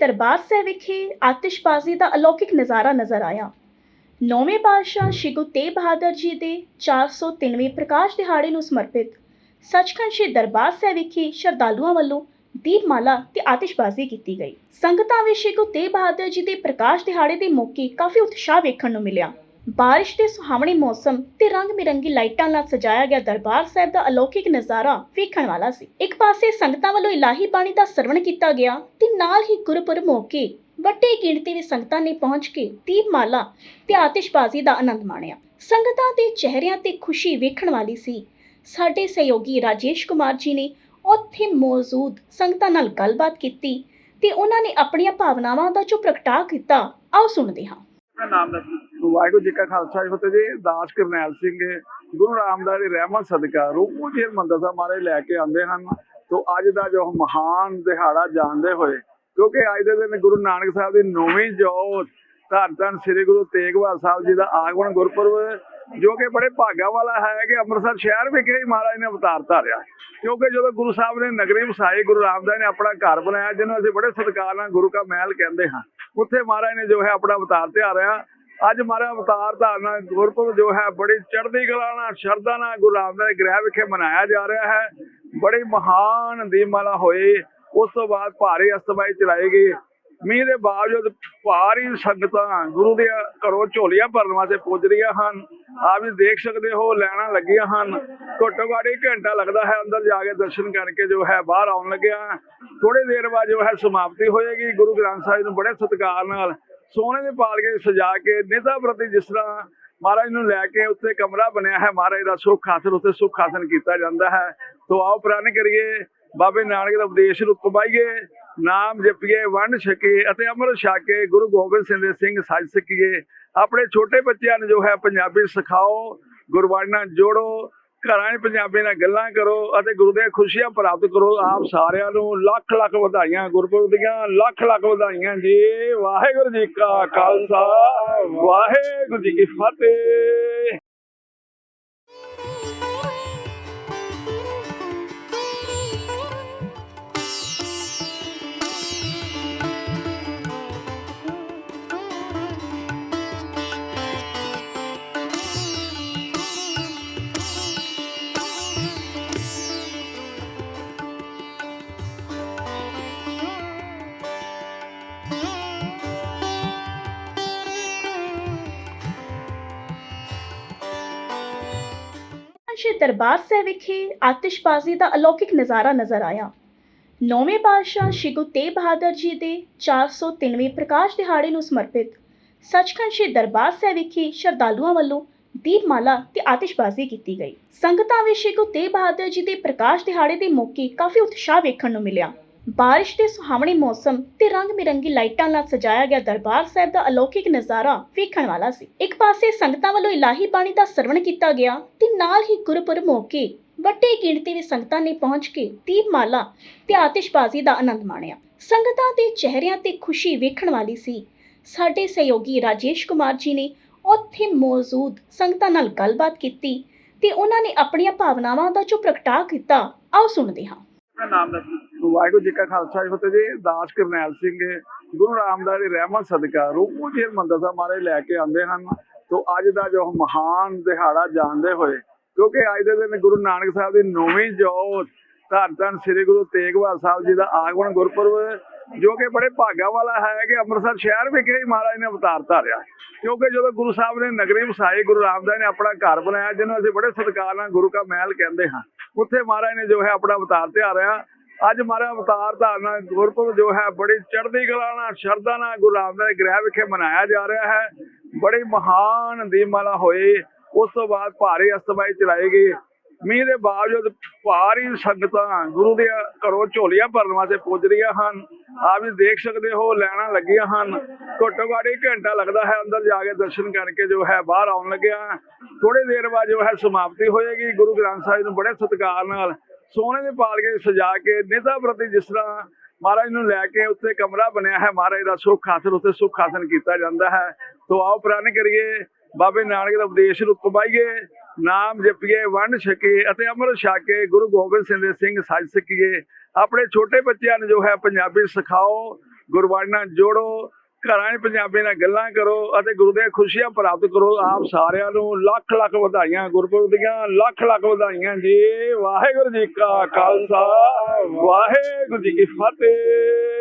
ਦਰਬਾਰ ਸਾਹਿਬ ਵਿਖੇ ਆਤਿਸ਼ਬਾਜ਼ੀ ਦਾ ਅਲੌਕਿਕ ਨਜ਼ਾਰਾ ਨਜ਼ਰ ਆਇਆ। ਨੌਵੇਂ ਪਾਤਸ਼ਾਹ ਸ਼੍ਰੀ ਗੁਰੂ ਤੇਗ ਬਹਾਦਰ ਜੀ ਦੇ 403ਵੇਂ ਪ੍ਰਕਾਸ਼ ਦਿਹਾੜੇ ਨੂੰ ਸਮਰਪਿਤ ਸੱਚਖੰਡ ਸ਼੍ਰੀ ਦਰਬਾਰ ਸਾਹਿਬ ਵਿਖੇ ਸ਼ਰਧਾਲੂਆਂ ਵੱਲੋਂ ਦੀਪਮਾਲਾ ਤੇ ਆਤਿਸ਼ਬਾਜ਼ੀ ਕੀਤੀ ਗਈ। ਸੰਗਤਾਂ ਵਿੱਚ ਸ਼੍ਰੀ ਗੁਰੂ ਤੇਗ ਬਹਾਦਰ ਜੀ ਦੇ ਪ੍ਰਕਾਸ਼ ਦਿਹਾੜੇ ਦੇ ਮੌਕੇ ਕਾਫੀ ਉਤਸ਼ਾਹ ਵੇਖਣ ਨੂੰ ਮਿਲਿਆ। ਬਾਰਿਸ਼ ਦੇ ਸੁਹਾਵਣੇ ਮੌਸਮ ਤੇ ਰੰਗ-ਬਿਰੰਗੀ ਲਾਈਟਾਂ ਨਾਲ ਸਜਾਇਆ ਗਿਆ ਦਰਬਾਰ ਸਾਹਿਬ ਦਾ ਅਲੌਕਿਕ ਨਜ਼ਾਰਾ ਵੇਖਣ ਵਾਲਾ ਸੀ। ਇੱਕ ਪਾਸੇ ਸੰਗਤਾਂ ਵੱਲੋਂ ਇਲਾਹੀ ਬਾਣੀ ਦਾ ਸਰਵਣ ਕੀਤਾ ਗਿਆ ਤੇ ਨਾਲ ਹੀ ਗੁਰਪੁਰਬ ਮੌਕੇ ਵੱਡੀ ਗਿਣਤੀ ਵਿੱਚ ਸੰਗਤਾਂ ਨੇ ਪਹੁੰਚ ਕੇ ਦੀਪਮਾਲਾ ਤੇ ਆਤਿਸ਼ਬਾਜ਼ੀ ਦਾ ਆਨੰਦ ਮਾਣਿਆ। ਸੰਗਤਾਂ ਦੇ ਚਿਹਰਿਆਂ ਤੇ ਖੁਸ਼ੀ ਵੇਖਣ ਵਾਲੀ ਸੀ। ਸਾਡੇ ਸਹਿਯੋਗੀ ਰਾਜੇਸ਼ ਕੁਮਾਰ ਜੀ ਨੇ ਉੱਥੇ ਮੌਜੂਦ ਸੰਗਤਾਂ ਨਾਲ ਗੱਲਬਾਤ ਕੀਤੀ ਤੇ ਉਹਨਾਂ ਨੇ ਆਪਣੀਆਂ ਭਾਵਨਾਵਾਂ ਦਾ ਜੋ ਪ੍ਰਗਟਾਅ ਕੀਤਾ, ਆਓ ਸੁਣਦੇ ਹਾਂ। ਆਪਣਾ ਨਾਮ ਦੱਸ। ਵਾਹਿਗੁਰੂ ਜੀ ਕਾ ਖਾਲਸਾ, ਜੀ ਫਤਿਹ ਜੀ। ਦਾਸ ਕਰਨੈਲ ਸਿੰਘ ਗੁਰੂ ਰਾਮਦਾਸ ਦੀ ਰਹਿਮਤ ਸਦਕਾ ਰੂਪੂ ਜੀ ਸਾਹਿਬ ਮਹਾਰਾਜ ਲੈ ਕੇ ਆਉਂਦੇ ਹਨ। ਤੋਂ ਅੱਜ ਦਾ ਜੋ ਮਹਾਨ ਦਿਹਾੜਾ ਜਾਣਦੇ ਹੋਏ, ਕਿਉਂਕਿ ਅੱਜ ਦੇ ਦਿਨ ਗੁਰੂ ਨਾਨਕ ਸਾਹਿਬ ਦੀ ਨੌਵੀਂ ਜੋਤ, ਧੰਨ ਧੰਨ ਸ੍ਰੀ ਗੁਰੂ ਤੇਗ ਬਹਾਦਰ ਸਾਹਿਬ ਜੀ ਦਾ ਆਗਮਨ ਗੁਰਪੁਰਬ, ਜੋ ਕਿ ਬੜੇ ਭਾਗਾਂ ਵਾਲਾ ਹੈ ਕਿ ਅੰਮ੍ਰਿਤਸਰ ਸ਼ਹਿਰ ਵਿਖੇ ਹੀ ਮਹਾਰਾਜ ਨੇ ਅਵਤਾਰ ਧਾਰਿਆ। ਕਿਉਂਕਿ ਜਦੋਂ ਗੁਰੂ ਸਾਹਿਬ ਨੇ ਨਗਰੀ ਵਸਾਈ, ਗੁਰੂ ਰਾਮਦਾਸ ਨੇ ਆਪਣਾ ਘਰ ਬਣਾਇਆ, ਜਿਹਨੂੰ ਅਸੀਂ ਬੜੇ ਸਤਿਕਾਰ ਨਾਲ ਗੁਰੂ ਕਾ ਮਹਿਲ ਕਹਿੰਦੇ ਹਾਂ। ਉੱਥੇ ਮਹਾਰਾਜ ਨੇ ਜੋ ਹੈ ਆਪਣਾ ਅਵਤਾਰ ਧਾਰਿਆ ਅੱਜ ਮਹਾਰਾਜ ਅਵਤਾਰ ਧਾਰਨਾ ਗੁਰਪੁਰਬ ਜੋ ਹੈ ਬੜੀ ਚੜ੍ਹਦੀ ਕਲਾ ਨਾਲ, ਸ਼ਰਧਾ ਨਾਲ ਗੁਰੂ ਰਾਮਦਾਸ ਗ੍ਰਹਿ ਵਿਖੇ ਮਨਾਇਆ ਜਾ ਰਿਹਾ ਹੈ। ਬੜੀ ਮਹਾਨ ਦੀਪਮਾਲਾ ਹੋਈ। ਉਸ ਤੋਂ ਬਾਅਦ ਭਾਰੀ ਅਸਤਬਾਈ ਚਲਾਈ ਗਈ। ਮੀਂਹ ਦੇ ਬਾਵਜੂਦ ਭਾਰੀ ਸੰਗਤਾਂ ਗੁਰੂ ਦੇ ਘਰੋਂ ਝੋਲੀਆਂ ਭਰਨ ਵਾਸਤੇ ਪੁੱਜ ਰਹੀਆਂ ਹਨ। ਆਪ ਜੀ ਦੇਖ ਸਕਦੇ ਹੋ ਲੈਣਾ ਲੱਗੀਆਂ ਹਨ। ਘੱਟੋ ਘੱਟ ਇੱਕ ਘੰਟਾ ਲੱਗਦਾ ਹੈ ਅੰਦਰ ਜਾ ਕੇ ਦਰਸ਼ਨ ਕਰਕੇ ਜੋ ਹੈ ਬਾਹਰ ਆਉਣ ਲੱਗਿਆ। ਥੋੜੀ ਦੇਰ ਬਾਅਦ ਜੋ ਹੈ ਸਮਾਪਤੀ ਹੋਏਗੀ। ਗੁਰੂ ਗ੍ਰੰਥ ਸਾਹਿਬ ਨੂੰ ਬੜੇ ਸਤਿਕਾਰ ਨਾਲ ਸੋਨੇ ਦੇ ਪਾਲ ਕੇ ਸਜਾ ਕੇ ਨਿਧਾ ਪ੍ਰਤੀ ਜਿਸ ਤਰ੍ਹਾਂ ਮਹਾਰਾਜ ਨੂੰ ਲੈ ਕੇ ਉੱਤੇ ਕਮਰਾ ਬਣਿਆ ਹੈ, ਮਹਾਰਾਜ ਦਾ ਸੁੱਖ ਆਸਨ ਉੱਤੇ ਸੁੱਖ ਆਸਨ ਕੀਤਾ ਜਾਂਦਾ ਹੈ। ਤੋਂ ਆਓ ਪ੍ਰਣ ਕਰੀਏ, ਬਾਬੇ ਨਾਨਕ ਦਾ ਉਪਦੇਸ਼ ਨੂੰ ਕਮਾਈਏ ਨਾਮ ਜਪੀਏ, ਵੰਡ ਛਕੀਏ ਅਤੇ ਅੰਮ੍ਰਿਤ ਛਕ ਕੇ ਗੁਰੂ ਗੋਬਿੰਦ ਸਿੰਘ ਦੇ ਸਿੰਘ ਸੱਜ ਸਕੀਏ। ਆਪਣੇ ਛੋਟੇ ਬੱਚਿਆਂ ਨੂੰ ਜੋ ਹੈ ਪੰਜਾਬੀ ਸਿਖਾਓ ਗੁਰਬਾਣੀ ਨਾਲ ਜੋੜੋ ਘਰਾਂ 'ਚ ਪੰਜਾਬੀ ਨਾਲ ਗੱਲਾਂ ਕਰੋ ਅਤੇ ਗੁਰੂ ਦੀਆਂ ਖੁਸ਼ੀਆਂ ਪ੍ਰਾਪਤ ਕਰੋ। ਆਪ ਸਾਰਿਆਂ ਨੂੰ ਲੱਖ ਲੱਖ ਵਧਾਈਆਂ, ਗੁਰਪੁਰਬ ਦੀਆਂ ਲੱਖ ਲੱਖ ਵਧਾਈਆਂ ਜੀ। ਵਾਹਿਗੁਰੂ ਜੀ ਕਾ ਖਾਲਸਾ, ਵਾਹਿਗੁਰੂ ਜੀ ਕੀ ਫਤਿਹ। ਦਰਬਾਰ ਸਾਹਿਬ ਵਿਖੇ ਆਤਿਸ਼ਬਾਜ਼ੀ ਦਾ ਅਲੌਕਿਕ ਨਜ਼ਾਰਾ ਨਜ਼ਰ ਆਇਆ। ਨੌਵੇਂ ਪਾਤਸ਼ਾਹ ਸ਼੍ਰੀ ਗੁਰੂ ਤੇਗ ਬਹਾਦਰ ਜੀ ਦੇ 403ਵੇਂ ਪ੍ਰਕਾਸ਼ ਦਿਹਾੜੇ ਨੂੰ ਸਮਰਪਿਤ ਸੱਚਖੰਡ ਸ਼੍ਰੀ ਦਰਬਾਰ ਸਾਹਿਬ ਵਿਖੇ ਸ਼ਰਧਾਲੂਆਂ ਵੱਲੋਂ ਦੀਪਮਾਲਾ ਤੇ ਆਤਿਸ਼ਬਾਜ਼ੀ ਕੀਤੀ ਗਈ। ਸੰਗਤਾਂ ਵਿੱਚ ਸ਼੍ਰੀ ਗੁਰੂ ਤੇਗ ਬਹਾਦਰ ਜੀ ਦੇ ਪ੍ਰਕਾਸ਼ ਦਿਹਾੜੇ ਦੇ ਮੌਕੇ ਕਾਫੀ ਉਤਸ਼ਾਹ ਵੇਖਣ ਨੂੰ ਮਿਲਿਆ। ਬਾਰਿਸ਼ ਦੇ ਸੁਹਾਵਣੇ ਮੌਸਮ ਤੇ ਰੰਗ-ਬਿਰੰਗੀ ਲਾਈਟਾਂ ਨਾਲ ਸਜਾਇਆ ਗਿਆ ਦਰਬਾਰ ਸਾਹਿਬ ਦਾ ਅਲੌਕਿਕ ਨਜ਼ਾਰਾ ਵੇਖਣ ਵਾਲਾ ਸੀ। ਇੱਕ ਪਾਸੇ ਸੰਗਤਾਂ ਵੱਲੋਂ ਇਲਾਹੀ ਬਾਣੀ ਦਾ ਸਰਵਣ ਕੀਤਾ ਗਿਆ ਤੇ ਨਾਲ ਹੀ ਗੁਰਪੁਰਬ ਮੌਕੇ ਵੱਡੀ ਗਿਣਤੀ ਵਿੱਚ ਸੰਗਤਾਂ ਨੇ ਪਹੁੰਚ ਕੇ ਦੀਪਮਾਲਾ ਤੇ ਆਤਿਸ਼ਬਾਜ਼ੀ ਦਾ ਆਨੰਦ ਮਾਣਿਆ। ਸੰਗਤਾਂ ਦੇ ਚਿਹਰਿਆਂ ਤੇ ਖੁਸ਼ੀ ਵੇਖਣ ਵਾਲੀ ਸੀ। ਸਾਡੇ ਸਹਿਯੋਗੀ ਰਾਜੇਸ਼ ਕੁਮਾਰ ਜੀ ਨੇ ਉੱਥੇ ਮੌਜੂਦ ਸੰਗਤਾਂ ਨਾਲ ਗੱਲਬਾਤ ਕੀਤੀ ਤੇ ਉਹਨਾਂ ਨੇ ਆਪਣੀਆਂ ਭਾਵਨਾਵਾਂ ਦਾ ਜੋ ਪ੍ਰਗਟਾਅ ਕੀਤਾ, ਆਓ ਸੁਣਦੇ ਹਾਂ। ਆਪਣਾ ਨਾਮ ਦੱਸੋ। ਵਾਹਿਗੁਰੂ ਜੀ ਕਾ ਖਾਲਸਾ ਜੀ ਫਤਿਹ ਜੀ। ਦਾਸ ਕਰਨੈਲ ਸਿੰਘ ਗੁਰੂ ਰਾਮਦਾਸ ਦੀ ਰਹਿਮਤ ਸਦਕਾ ਰੂਪੂ ਜੀ ਹਰਿਮੰਦਰ ਸਾਹਿਬ ਮਹਾਰਾਜ ਲੈ ਕੇ ਆਉਂਦੇ ਹਨ। ਤੋਂ ਅੱਜ ਦਾ ਜੋ ਮਹਾਨ ਦਿਹਾੜਾ ਜਾਣਦੇ ਹੋਏ, ਕਿਉਂਕਿ ਅੱਜ ਦੇ ਦਿਨ ਗੁਰੂ ਨਾਨਕ ਸਾਹਿਬ ਦੀ ਨੌਵੀਂ ਜੋਤ, ਧੰਨ ਧੰਨ ਸ੍ਰੀ ਗੁਰੂ ਤੇਗ ਬਹਾਦਰ ਸਾਹਿਬ ਜੀ ਦਾ ਆਗਮਨ ਗੁਰਪੁਰਬ, ਜੋ ਕਿ ਬੜੇ ਭਾਗਾਂ ਵਾਲਾ ਹੈ ਕਿ ਅੰਮ੍ਰਿਤਸਰ ਸ਼ਹਿਰ ਵਿਖੇ ਹੀ ਮਹਾਰਾਜ ਨੇ ਅਵਤਾਰ ਧਾਰਿਆ। ਕਿਉਂਕਿ ਜਦੋਂ ਗੁਰੂ ਸਾਹਿਬ ਨੇ ਨਗਰੀ ਵਸਾਈ, ਗੁਰੂ ਰਾਮਦਾਸ ਨੇ ਆਪਣਾ ਘਰ ਬਣਾਇਆ, ਜਿਹਨੂੰ ਅਸੀਂ ਬੜੇ ਸਤਿਕਾਰ ਨਾਲ ਗੁਰੂ ਕਾ ਮਹਿਲ ਕਹਿੰਦੇ ਹਾਂ, ਉੱਥੇ ਮਹਾਰਾਜ ਨੇ ਜੋ ਹੈ ਆਪਣਾ ਅਵਤਾਰ ਧਾਰਿਆ ਅੱਜ ਮਹਾਰਾਜ ਅਵਤਾਰ ਧਾਰਨਾ ਗੁਰਪੁਰਬ ਜੋ ਹੈ, ਬੜੀ ਚੜ੍ਹਦੀ ਕਲਾ ਨਾਲ, ਸ਼ਰਧਾ ਨਾਲ ਗੁਰੂ ਰਾਮਦਾਸ ਗ੍ਰਹਿ ਵਿਖੇ ਮਨਾਇਆ ਜਾ ਰਿਹਾ ਹੈ। ਬੜੀ ਮਹਾਨ ਦੀਪਮਾਲਾ ਹੋਈ। ਉਸ ਤੋਂ ਬਾਅਦ ਭਾਰੀ ਅਸਤਬਾਈ ਚਲਾਈ ਗਈ। ਮੀਂਹ ਦੇ ਬਾਵਜੂਦ ਭਾਰੀ ਸੰਗਤਾਂ ਗੁਰੂ ਦੇ ਘਰੋਂ ਝੋਲੀਆਂ ਭਰਨ ਵਾਸਤੇ ਪੁੱਜ ਰਹੀਆਂ ਹਨ। ਆਪ ਜੀ ਦੇਖ ਸਕਦੇ ਹੋ ਲੈਣਾ ਲੱਗੀਆਂ ਹਨ। ਘੱਟੋ ਘੱਟ ਇੱਕ ਘੰਟਾ ਲੱਗਦਾ ਹੈ ਅੰਦਰ ਜਾ ਕੇ ਦਰਸ਼ਨ ਕਰਕੇ ਜੋ ਹੈ, ਬਾਹਰ ਆਉਣ ਲੱਗਿਆ। ਥੋੜੀ ਦੇਰ ਬਾਅਦ ਜੋ ਹੈ, ਸਮਾਪਤੀ ਹੋਏਗੀ। ਗੁਰੂ ਗ੍ਰੰਥ ਸਾਹਿਬ ਨੂੰ ਬੜੇ ਸਤਿਕਾਰ ਨਾਲ ਸੋਨੇ ਦੇ ਪਾਲ ਕੇ ਸਜਾ ਕੇ ਨਿਧਾ ਪ੍ਰਤੀ ਜਿਸ ਤਰ੍ਹਾਂ ਮਹਾਰਾਜ ਨੂੰ ਲੈ ਕੇ ਉੱਤੇ ਕਮਰਾ ਬਣਿਆ ਹੈ, ਮਹਾਰਾਜ ਦਾ ਸੁੱਖ ਹਾਸਲ ਉੱਤੇ ਸੁੱਖ ਹਾਸਲ ਕੀਤਾ ਜਾਂਦਾ ਹੈ। ਤੋਂ ਆਓ ਪ੍ਰਣ ਕਰੀਏ, ਬਾਬੇ ਨਾਨਕ ਦਾ ਉਪਦੇਸ਼ ਨੂੰ ਕਮਾਈਏ ਨਾਮ ਜਪੀਏ, ਵੰਡ ਛਕੀਏ ਅਤੇ ਅੰਮ੍ਰਿਤ ਛਕ ਕੇ ਗੁਰੂ ਗੋਬਿੰਦ ਸਿੰਘ ਦੇ ਸਿੰਘ ਸੱਜ ਸਕੀਏ। ਆਪਣੇ ਛੋਟੇ ਬੱਚਿਆਂ ਨੂੰ ਜੋ ਹੈ ਪੰਜਾਬੀ ਸਿਖਾਓ ਗੁਰਬਾਣੀ ਨਾਲ ਜੋੜੋ ਘਰਾਂ 'ਚ ਪੰਜਾਬੀ ਨਾਲ ਗੱਲਾਂ ਕਰੋ ਅਤੇ ਗੁਰੂ ਦੀਆਂ ਖੁਸ਼ੀਆਂ ਪ੍ਰਾਪਤ ਕਰੋ। ਆਪ ਸਾਰਿਆਂ ਨੂੰ ਲੱਖ ਲੱਖ ਵਧਾਈਆਂ, ਗੁਰਪੁਰਬ ਦੀਆਂ ਲੱਖ ਲੱਖ ਵਧਾਈਆਂ ਜੀ। ਵਾਹਿਗੁਰੂ ਜੀ ਕਾ ਖਾਲਸਾ, ਵਾਹਿਗੁਰੂ ਜੀ ਕੀ ਫਤਿਹ।